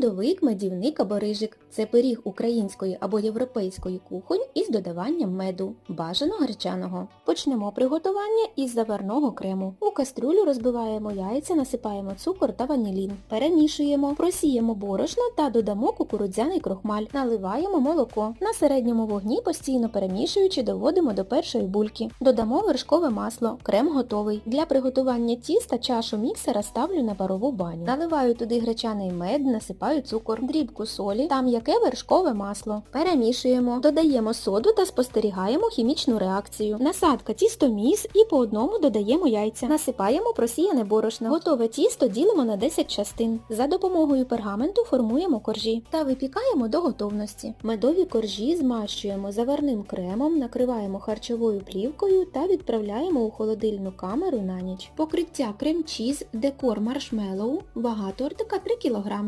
Медовик, медівник або рижик – це пиріг української або європейської кухонь із додаванням меду, бажано гречаного. Почнемо приготування із заварного крему. У кастрюлю розбиваємо яйця, насипаємо цукор та ванілін. Перемішуємо, просіємо борошно та додамо кукурудзяний крохмаль. Наливаємо молоко. На середньому вогні постійно перемішуючи доводимо до першої бульки. Додамо вершкове масло. Крем готовий. Для приготування тіста чашу міксера ставлю на парову баню. Наливаю туди гречаний мед, насипаю цукор, дрібку солі та м'яке вершкове масло. Перемішуємо, додаємо соду та спостерігаємо хімічну реакцію. Насадка тістоміс і по одному додаємо яйця. Насипаємо просіяне борошно. Готове тісто ділимо на 10 частин. За допомогою пергаменту формуємо коржі та випікаємо до готовності. Медові коржі змащуємо заварним кремом, накриваємо харчовою плівкою та відправляємо у холодильну камеру на ніч. Покриття крем-чіз, декор маршмеллоу, вага тортика 3 кг.